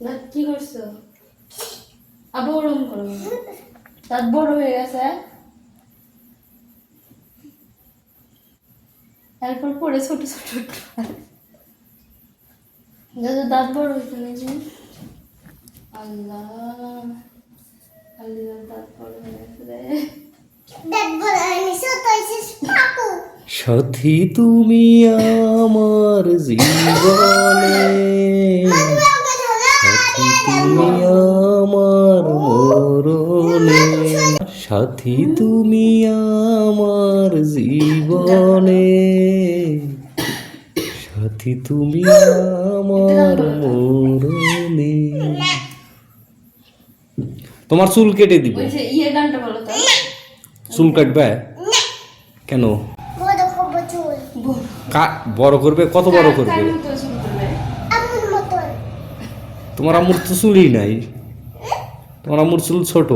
দাঁত কি করছ? আবার ওরম করো দাঁত বড় হয়ে গেছে এরপর পরে ছোট ছোট দাদা দাঁত বড় হয়েছে নাকি আল্লাহ আল্লাহ দাঁত বড় হয়ে গেছে রে। সাথী তুমি আমার জীবনে। তুমি আমার মরণে সাথী তুমি আমার জীবনে সাথী তুমি আমার মরণে। তোমার চুল কেটে দিব। চুল কাটবে? কেন? কা- বড় করবে? কত বড় করবে কার মতো চুল করবে? তোমার আম্মুর তো চুলই নাই। তোমার আম্মুর চুল ছোট।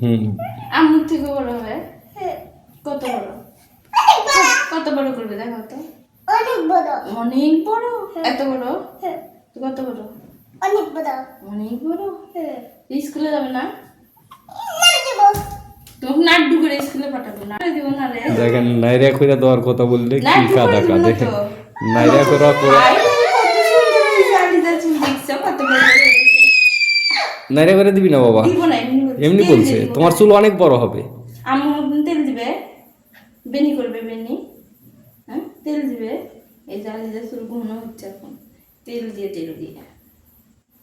হুম। আম্মুর থেকে বড় হবে? কত বড়? কত বড় করবে দেখো তো? অনেক বড়। অনেক বড়? এত বড়? হ্যাঁ, কত বড়? অনেক বড়। অনেক বড়? হ্যাঁ। স্কুলে যাবে না? না দেব। তোমাকে করে স্কুলে পাঠাবো। না দিব না রে। দেখেন নাইরা কইরা দেওয়ার কথা বললে কি কাদা কাঁদে। নাইরা করে আরে, বড় নাইরা করে দিবি না বাবা? এমনি বলছি। তোমার চুল অনেক বড় হবে। আম্মু তেল দিবে? বেনি করবে বেনি। হ্যাঁ তেল দিবে। এই যে আলিদা চুল ঘন হচ্ছে এখন। তেল দিয়ে তেল দিয়ে।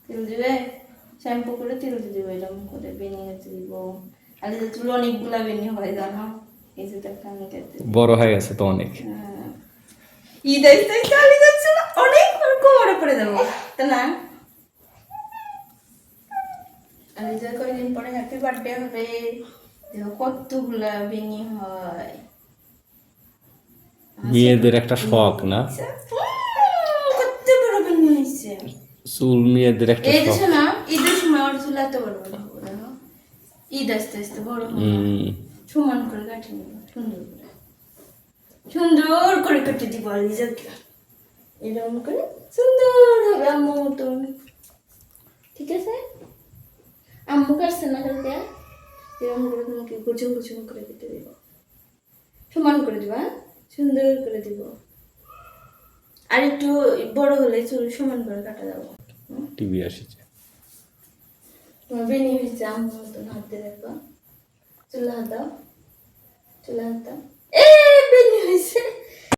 তেল দিবে? শ্যাম্পু করে তেল দিয়ে দেবে এরকম করে বেনি দিব। আলিদা চুল অনেকগুলা বেনি হয় জানো? এই যে বড় হয়ে গেছে তো অনেক। হ্যাঁ। ঈদ আসতে অনেক তা না? কয়েকদিন পরে হ্যাপি বার্থডে হবে কতগুলা বেনি হয়। মেয়েদের একটা শখ না? কত বড় বেনি হয়েছে। চুল মেয়েদের একটা এই শখ। না ঈদের সময় ওর চুল এত বড় বড় ঈদ আসতে আসতে বড় সমান করে কাটে সুন্দর করে। সুন্দর করে কেটে দিব আলিজাকে এরকম করে সুন্দর হবে আম্মু মতন। ঠিক আছে? আম্মু কাটছে না কালকে? এরকম করে তোমাকে গুছুম গুছুম করে কেটে দিব। সমান করে দিবা হ্যাঁ? সুন্দর করে দিব। আর একটু বড় হলে চুল সমান করে কাটা যাব। টিভি আসছে। তোমার বেনি হয়েছে আম্মু মতন হাত দেখো। চুলা হাত দাও। চুলা হাত দাও। এ বেনি হয়েছে